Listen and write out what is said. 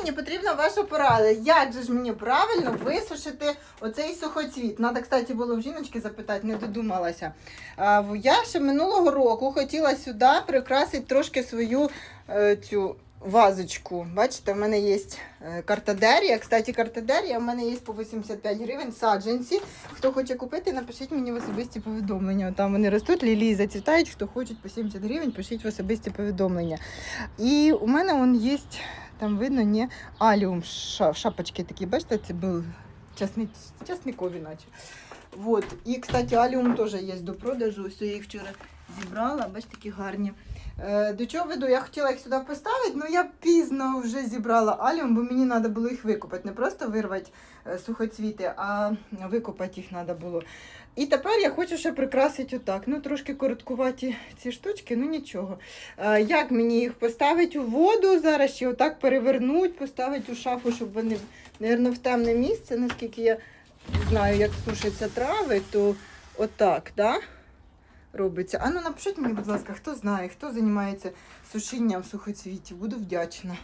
мені потрібна ваша порада. Як же ж мені правильно висушити оцей сухоцвіт? Надо, кстати, було в жіночки запитати, не додумалася. Я ще минулого року хотіла сюди прикрасити трошки свою е, цю вазочку. Бачите, в мене є е, картадерія. Кстати, картадерія в мене є по 85 гривень саджанці. Хто хоче купити, напишіть мені в особисті повідомлення. Там вони ростуть, лілії зацвітають. Хто хоче по 70 гривень, пишіть в особисті повідомлення. І у мене є, там видно, не аліум, ша- шапочки такі, бачите, це був часник, часникові наче. Вот. І, кстати, аліум теж є до продажу. Ось я їх вчора зібрала, бачите, такі гарні. Е, до чого веду? Я хотіла їх сюди поставити, але я пізно вже зібрала аліум, бо мені треба було їх викопати. Не просто вирвати е, сухоцвіти, а викопати їх треба було. І тепер я хочу ще прикрасити отак. Ну, трошки короткуваті ці штучки, ну нічого. Е, Як мені їх поставити у воду зараз чи отак перевернуть, поставити у шафу, щоб вони, мабуть, в темне місце, наскільки я знаю, як сушаться трави, то отак, да? Робиться. А ну напишіть мені, будь ласка, хто знає, хто займається сушінням сухоцвітів. Буду вдячна.